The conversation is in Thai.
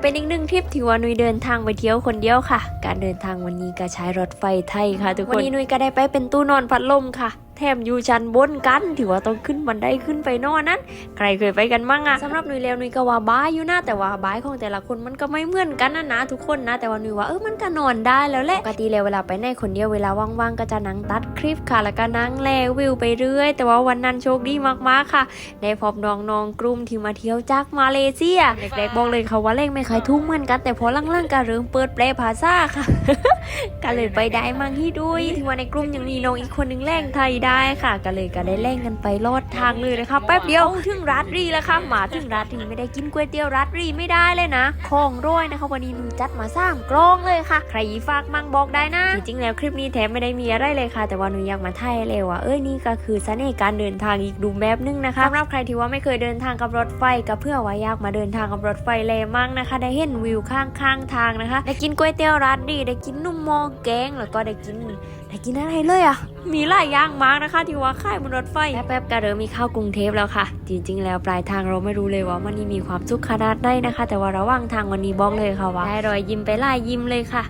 เป็นอีกหนึ่งทริปที่ว่านุยเดินทางไปเที่ยวคนเดียวค่ะ การเดินทางวันนี้ก็ใช้รถไฟไทยค่ะทุกคน วันนี้นุยก็ได้ไปเป็นตู้นอนพัดลมค่ะ แถมอยู่ชั้นบนกัน ถือว่าต้องขึ้นบันไดขึ้นไปนอนนั้น ใครเคยไปกันมั่งอะสำหรับนุยแล้วนุยก็ว่าบ้าอยู่นะแต่ว่าบ้ายของแต่ละคนมันก็ไม่เหมือนกันนะนะทุกคนนะ แต่ว่านุยว่าเออมันก็นอนได้แล้วแหละปกติแล้วเวลาไปไหนคนเดียวเวลาว่างๆก็จะนั่งตัดคลิปค่ะ แล้วก็นั่งแลวิวไปเรื่อย แต่ว่าวันนั้นโชคดีมากๆค่ะได้พบน้องๆกลุ่มที่มาเที่ยวจากมาเลเซียเด็กๆบอกเลยค่ะว่าเล่งไม่เคยทุ่งเหมือนกัน แต่พอล่างๆก็เริ่มเปิดแปลภาษาค่ะก็เลยไปได้มั่งที่ด้วยที่ว่าในกลุ่มยังมีน้องอีกคนนึงแล่งไทยได้ได้ค่ะก็เลยก็ได้แล่งกันไปลอดทางเลยนะคะแป๊บเดียวถึงรัดรีแล้วค่ะมาถึงรัดรีไม่ได้กินก๋วยเตี๋ยวรัดรีไม่ได้เลยนะของร้อยนะคะ วันนี้มีจัดมาสร้างกรองเลยค่ะ ใครฝากมั่งบอกได้นะจริงๆแล้วคลิปนี้แถมไม่ได้มีอะไรเลยค่ะ แต่ว่าหนูอยากมาถ่ายเลยว่าเอ้ยนี่ก็คือเสน่ห์การเดินทางอีกดูแบบนึงนะคะสำหรับใครที่ว่าไม่เคยเดินทางกับรถไฟก็เพื่อว่าอยากมาเดินทางกับรถไฟเลยมั่งนะคะ ได้เห็นวิวข้างๆทางนะคะ ได้กินก๋วยเตี๋ยวร้านดีได้กินนุ่มหมองแกงแล้วก็ได้กินได้กินอะไรเลยอะมีหลายอย่างมากนะคะที่ว่าค่ายบนรถไฟแป๊บๆก็เริ่มมีเข้ากรุงเทพแล้วค่ะ จริง ๆ แล้วปลายทางเราไม่รู้เลยว่ามันนี่มีความสุขขนาดไหนนะคะ แต่ว่าระหว่างทางวันนี้บอกเลยค่ะว่าได้รอยยิ้มไปหลายยิ้มเลยค่ะ